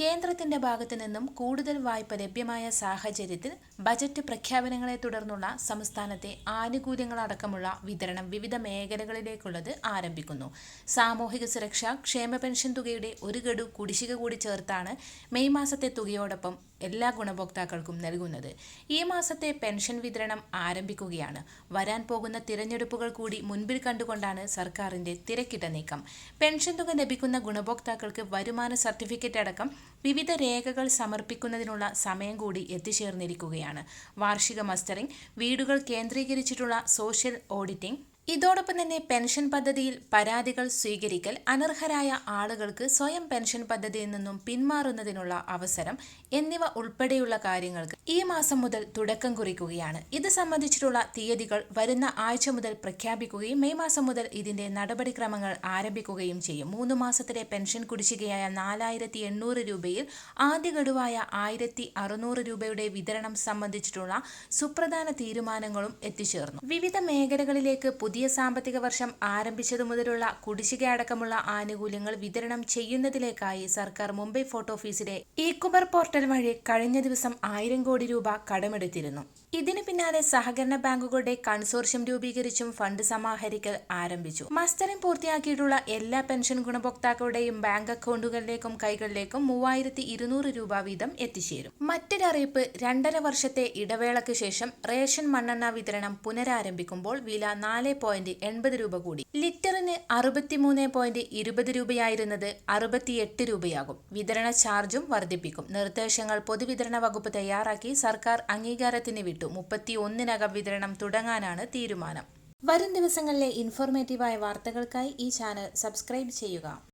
കേന്ദ്രത്തിന്റെ ഭാഗത്തു നിന്നും കൂടുതൽ വായ്പ ലഭ്യമായ സാഹചര്യത്തിൽ ബജറ്റ് പ്രഖ്യാപനങ്ങളെ തുടർന്നുള്ള സംസ്ഥാനത്തെ ആനുകൂല്യങ്ങളടക്കമുള്ള വിതരണം വിവിധ മേഖലകളിലേക്കുള്ളത് ആരംഭിക്കുന്നു. സാമൂഹിക സുരക്ഷ ക്ഷേമ പെൻഷൻ തുകയുടെ ഒരു ഗഡു കുടിശ്ശിക കൂടി ചേർത്താണ് മെയ് മാസത്തെ തുകയോടൊപ്പം എല്ലാ ഗുണഭോക്താക്കൾക്കും നൽകുന്നത്. ഈ മാസത്തെ പെൻഷൻ വിതരണം ആരംഭിക്കുകയാണ്. വരാൻ പോകുന്ന തിരഞ്ഞെടുപ്പുകൾ കൂടി മുൻപിൽ കണ്ടുകൊണ്ടാണ് സർക്കാരിന്റെ തിരക്കിട്ട നീക്കം. പെൻഷൻ തുക ലഭിക്കുന്ന ഗുണഭോക്താക്കൾക്ക് വരുമാന സർട്ടിഫിക്കറ്റ് അടക്കം വിവിധ രേഖകൾ സമർപ്പിക്കുന്നതിനുള്ള സമയം കൂടി എത്തിച്ചേർന്നിരിക്കുകയാണ്. വാർഷിക മസ്റ്ററിംഗ് വീടുകൾ കേന്ദ്രീകരിച്ചിട്ടുള്ള സോഷ്യൽ ഓഡിറ്റിംഗ് ഇതോടൊപ്പം തന്നെ പെൻഷൻ പദ്ധതിയിൽ പരാതികൾ സ്വീകരിക്കൽ അനർഹരായ ആളുകൾക്ക് സ്വയം പെൻഷൻ പദ്ധതിയിൽ നിന്നും പിന്മാറുന്നതിനുള്ള അവസരം എന്നിവ ഉൾപ്പെടെയുള്ള കാര്യങ്ങൾക്ക് ഈ മാസം മുതൽ തുടക്കം കുറിക്കുകയാണ്. ഇത് സംബന്ധിച്ചിട്ടുള്ള തീയതികൾ വരുന്ന ആഴ്ച മുതൽ പ്രഖ്യാപിക്കുകയും മെയ് മാസം മുതൽ ഇതിന്റെ നടപടിക്രമങ്ങൾ ആരംഭിക്കുകയും ചെയ്യും. മൂന്ന് മാസത്തിലെ പെൻഷൻ കുടിശ്ശികയായ നാലായിരത്തി എണ്ണൂറ് രൂപയിൽ ആദ്യ ഗഡുവായ ആയിരത്തി അറുന്നൂറ് രൂപയുടെ വിതരണം സംബന്ധിച്ചിട്ടുള്ള സുപ്രധാന തീരുമാനങ്ങളും എത്തിച്ചേർന്നു. വിവിധ മേഖലകളിലേക്ക് പുതിയ സാമ്പത്തിക വർഷം ആരംഭിച്ചതു മുതലുള്ള കുടിശ്ശിക അടക്കമുള്ള ആനുകൂല്യങ്ങൾ വിതരണം ചെയ്യുന്നതിലേക്കായി സർക്കാർ മുംബൈ ഫോർട്ട് ഓഫീസിലെ ഇക്കുബർ പോർട്ടൽ വഴി കഴിഞ്ഞ ദിവസം ആയിരം കോടി രൂപ കടമെടുത്തിരുന്നു. ഇതിനു പിന്നാലെ സഹകരണ ബാങ്കുകളുടെ കൺസോർഷ്യം രൂപീകരിച്ചും ഫണ്ട് സമാഹരിക്കൽ ആരംഭിച്ചു. മസ്റ്ററിംഗ് പൂർത്തിയാക്കിയിട്ടുള്ള എല്ലാ പെൻഷൻ ഗുണഭോക്താക്കളുടെയും ബാങ്ക് അക്കൗണ്ടുകളിലേക്കും കൈകളിലേക്കും മൂവായിരത്തി ഇരുന്നൂറ് രൂപ വീതം എത്തിച്ചേരും. മറ്റൊരറിയിപ്പ് രണ്ടര വർഷത്തെ ഇടവേളയ്ക്ക് ശേഷം റേഷൻ മണ്ണെണ്ണ വിതരണം പുനരാരംഭിക്കുമ്പോൾ വില നാല് പോയിന്റ് എൺപത് രൂപ കൂടി. ലിറ്ററിന് അറുപത്തിമൂന്ന് പോയിന്റ് ഇരുപത് രൂപയായിരുന്നത് അറുപത്തിയെട്ട് രൂപയാകും. വിതരണ ചാർജും വർദ്ധിപ്പിക്കും. നിർദ്ദേശങ്ങൾ പൊതുവിതരണ വകുപ്പ് തയ്യാറാക്കി സർക്കാർ അംഗീകാരത്തിന് വിട്ടു മുപ്പത്തി ഒന്നിനകം വിതരണം തുടങ്ങാനാണ് തീരുമാനം. വരും ദിവസങ്ങളിലെ ഇൻഫോർമേറ്റീവായ വാർത്തകൾക്കായി ഈ ചാനൽ സബ്സ്ക്രൈബ് ചെയ്യുക.